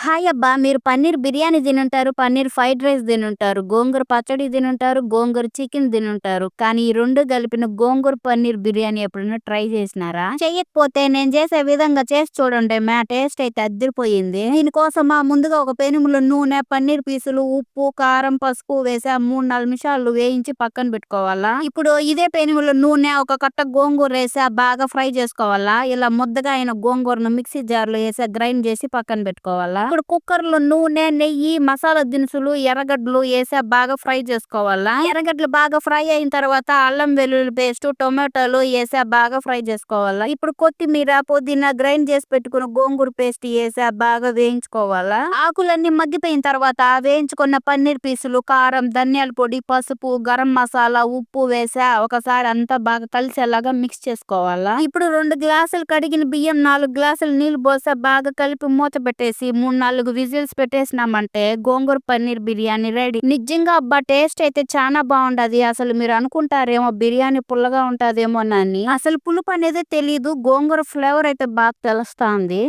Hi అబ్బా! మీరు పన్నీర్ బిర్యానీ తినుంటారు. పన్నీర్ ఫ్రైడ్ రైస్ తినుంటారు. గోంగూర పచ్చడి తినుంటారు. గోంగూర చికెన్ తినుంటారు. కానీ ఈ రెండు కలిపిన గోంగూర పన్నీర్ బిర్యానీ ఎప్పుడైనా ట్రై చేసినారా? చెయ్యకపోతే నేను చేసే విధంగా చేసి చూడండి. మా టేస్ట్ అయితే అద్దిరిపోయింది. దీనికోసం ముందుగా ఒక పెనుములో నూనె, పన్నీర్ పీసులు, ఉప్పు, కారం, పసుపు వేసి మూడు నాలుగు నిమిషాలు వేయించి పక్కన పెట్టుకోవాలా. ఇప్పుడు ఇదే పెనుములో నూనె, ఒక కట్ట గోంగూర వేసి బాగా ఫ్రై చేసుకోవాలా. ఇలా ముద్దగా అయిన గోంగూరను మిక్సీ జార్‌లో వేసి గ్రైండ్ చేసి పక్కన పెట్టుకోవాలా. ఇప్పుడు కుక్కర్లో నూనె నెయ్యి మసాలా దినుసులు ఎర్రగడ్డలు వేసా బాగా ఫ్రై చేసుకోవాలా? ఎర్రగడ్డలు బాగా ఫ్రై అయిన తర్వాత అల్లం వెల్లుల్లి పేస్ట్ టొమాటోలు వేసా బాగా ఫ్రై చేసుకోవాలా? ఇప్పుడు కొత్తిమీర పుదీనా గ్రైండ్ చేసి పెట్టుకున్న గోంగూర పేస్ట్ వేసా బాగా వేయించుకోవాలా? ఆకులన్నీ మగ్గిపోయిన తర్వాత వేయించుకున్న పన్నీర్ పీసులు కారం ధనియాల పొడి పసుపు గరం మసాలా ఉప్పు వేసా ఒకసారి అంతా బాగా కలిసేలాగా మిక్స్ చేసుకోవాలా? ఇప్పుడు రెండు గ్లాసులు కడిగిన బియ్యం నాలుగు గ్లాసులు నీళ్ళు పోసా బాగా కలిపి మూత పెట్టేసి మూడు నాలుగు విజిల్స్ పెట్టేసినామంటే గోంగూర పన్నీర్ బిర్యానీ రెడీ. నిజంగా అబ్బా టేస్ట్ అయితే చాలా బాగుంటది అసలు మీరు అనుకుంటారేమో బిర్యానీ పుల్లగా ఉంటదేమోనని. అసలు పులుపు అనేది తెలియదు గోంగూర ఫ్లేవర్ అయితే బాగా తెలుస్తుంది.